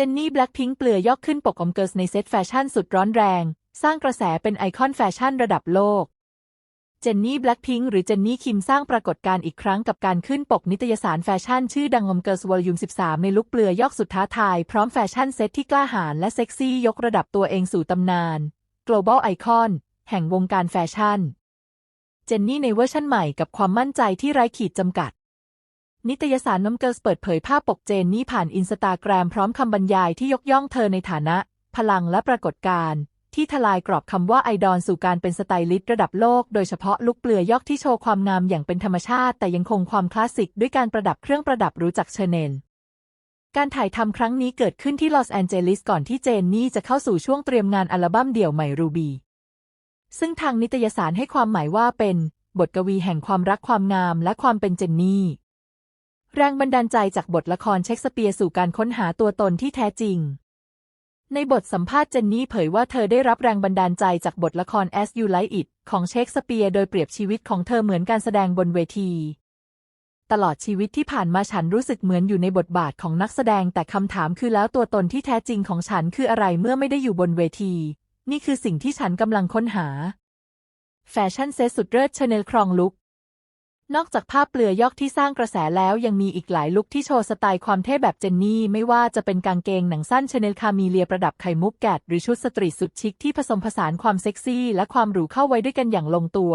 จนนี่แบล็คพิงค์เปลือยยอกขึ้นปกอมเกิร์สในเซตแฟชั่นสุดร้อนแรง สร้างกระแสเป็นไอคอนแฟชั่นระดับโลก เจนนี่แบล็คพิงค์หรือเจนนี่คิมสร้างปรากฏการณ์อีกครั้งกับการขึ้นปกนิตยสารแฟชั่นชื่อดังอมเกิร์สวอลยุม 13 ในลุคเปลือยยอกสุดท้าทาย พร้อมแฟชั่นเซตที่กล้าหาญและเซ็กซี่ยกระดับตัวเองสู่ตำนาน global icon แห่งวงการแฟชั่น เจนนี่ในเวอร์ชั่นใหม่กับความมั่นใจที่ไร้ขีดจำกัด นิตยสารน้ำเกิร์สเปิดเผยภาพปกเจนนี่ผ่านอินสตาแกรมพร้อมคำบรรยายที่ยกย่องเธอในฐานะ พลังและปรากฏการณ์ที่ทลายกรอบคำว่าไอดอลสู่การเป็นสไตลิสต์ระดับโลก โดยเฉพาะลุคเปลือยยอกที่โชว์ความงามอย่างเป็นธรรมชาติ แต่ยังคงความคลาสสิกด้วยการประดับเครื่องประดับรู้จักเชเนลการถ่ายทำครั้งนี้เกิดขึ้นที่ลอสแอนเจลิสก่อนที่เจนนี่จะเข้าสู่ช่วงเตรียมงานอัลบั้มเดี่ยวใหม่รูบีซึ่งทางนิตยสารให้ความหมายว่าเป็น บทกวีแห่งความรักความงามและความเป็นเจนนี่ แรงบันดาลใจจากบทละครเชคสเปียร์สู่การค้นหาตัวตนที่แท้จริง ในบทสัมภาษณ์เจนนี่เผยว่าเธอได้รับแรงบันดาลใจจากบทละคร As You Like It ของเชคสเปียร์โดยเปรียบชีวิตของเธอเหมือนการแสดงบนเวที ตลอดชีวิตที่ผ่านมาฉันรู้สึกเหมือนอยู่ในบทบาทของนักแสดงแต่คำถามคือแล้วตัวตนที่แท้จริงของฉันคืออะไรเมื่อไม่ได้อยู่บนเวที นี่คือสิ่งที่ฉันกำลังค้นหา แฟชั่นเซตสุดเลิศชาแนลครองลุก นอกจากภาพเปลือยยอกที่สร้างกระแสแล้วยังมีอีกหลายลุคที่โชว์สไตล์ความเท่แบบเจนนี่ไม่ว่าจะเป็นกางเกงหนังสั้นชาแนลคามีเลียประดับไข่มุกแกดหรือชุดสตรีทสุดชิคที่ผสมผสานความเซ็กซี่และความหรูเข้าไว้ด้วยกันอย่างลงตัว